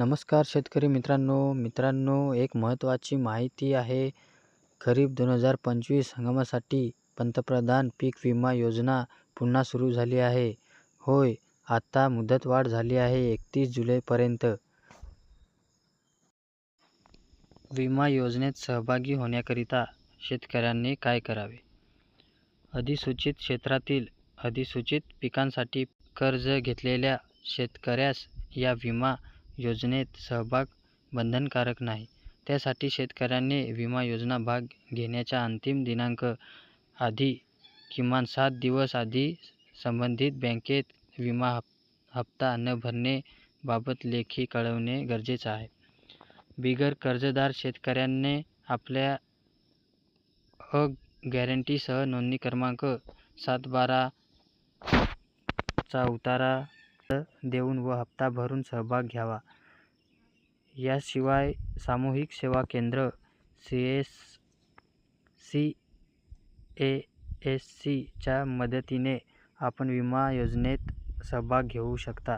नमस्कार शेतकरी मित्रांनो. मित्रांनो एक महत्त्वाची माहिती आहे. खरीप दोन हजार पंचवीस हंगामासाठी पंतप्रधान पीक विमा योजना पुन्हा सुरू झाली आहे. होय आता मुदतवाढ झाली आहे एकतीस जुलैपर्यंत. विमा योजनेत सहभागी होण्याकरिता शेतकऱ्यांनी काय करावे? अधिसूचित क्षेत्रातील अधिसूचित पिकांसाठी कर्ज घेतलेल्या शेतकऱ्यास या विमा योजनेत सहभाग बंधनकारक नाही. त्यासाठी शेतकऱ्याने विमा योजना भाग घेण्याच्या अंतिम दिनांक आधी किमान सात दिवस आधी संबंधित बँकेत विमा हप्ता न भरणे बाबत लेखी कळवणे गरजेचे आहे. बिगर कर्जदार शेतकऱ्याने आपल्या अ गॅरंटीसह नोंदणी क्रमांक सात बारा चा उतारा देऊन व हप्ता भरून सहभाग घ्यावा. याशिवाय सामूहिक सेवा केंद्र C S C A S सीच्या मदतीने आपण विमा योजनेत सहभाग घेऊ शकता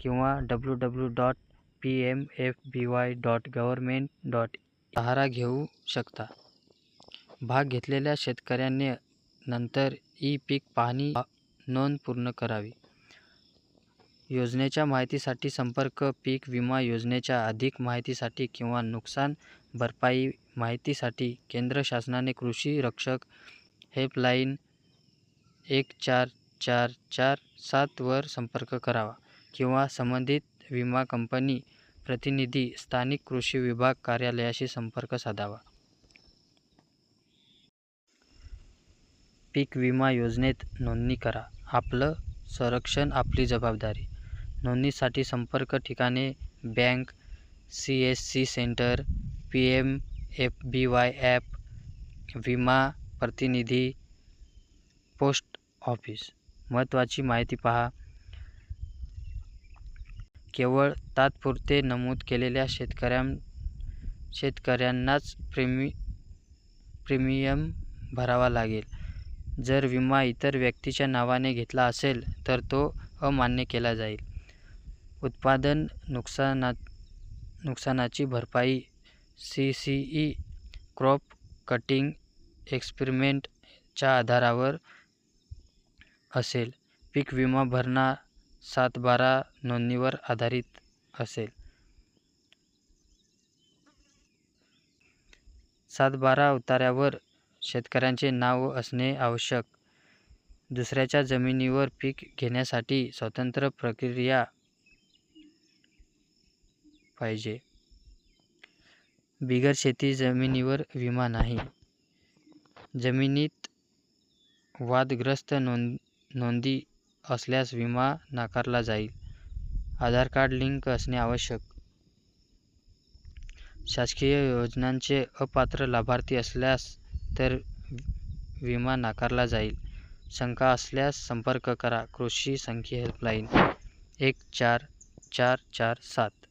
किंवा W W dot P M F B Y dot government dot सहारा घेऊ शकता. भाग घेतलेल्या शेतकऱ्याने नंतर ई पीक पाहणी नोंद पूर्ण करावी. योजनेच्या माहितीसाठी संपर्क पीक विमा योजनेच्या अधिक माहितीसाठी किंवा नुकसान भरपाई माहितीसाठी केंद्र शासनाने कृषी रक्षक हेल्पलाईन एक चार चार चार सातवर संपर्क करावा किंवा संबंधित विमा कंपनी प्रतिनिधी स्थानिक कृषी विभाग कार्यालयाशी संपर्क साधावा. पीक विमा योजनेत नोंदणी करा. आपलं संरक्षण आपली जबाबदारी. नोंदणीसाठी संपर्क ठिकाणे bank C S C center P M F B Y app विमा प्रतिनिधी पोस्ट ऑफिस. महत्त्वाची माहिती पहा. केवळ तात्पुरते नमूद केलेल्या शेतकऱ्यां शेतकऱ्यांनाच प्रीमि प्रीमियम भरावा लागेल. जर विमा इतर व्यक्तीच्या नावाने घेतला असेल तर तो अमान्य केला जाईल. उत्पादन नुकसाना नुकसानाची भरपाई C C E crop cutting एक्सपेरिमेंटच्या आधारावर असेल. पीक विमा भरणा सात बारा नोंदणीवर आधारित असेल. सात बारा उताऱ्यावर शेतकऱ्याचे नाव असणे आवश्यक. दुसऱ्याच्या जमिनीवर पीक घेण्यासाठी स्वतंत्र प्रक्रिया पाहिजे. बिगर शेती जमिनीवर विमा नाही. जमिनीत वादग्रस्त नोंद नोंदी असल्यास विमा नाकारला जाईल. आधार कार्ड लिंक असणे आवश्यक. शासकीय योजनांचे अपात्र लाभार्थी असल्यास तर विमा नाकारला जाईल. शंका असल्यास संपर्क करा. कृषी संख्या हेल्पलाईन एक चार चार चार सात.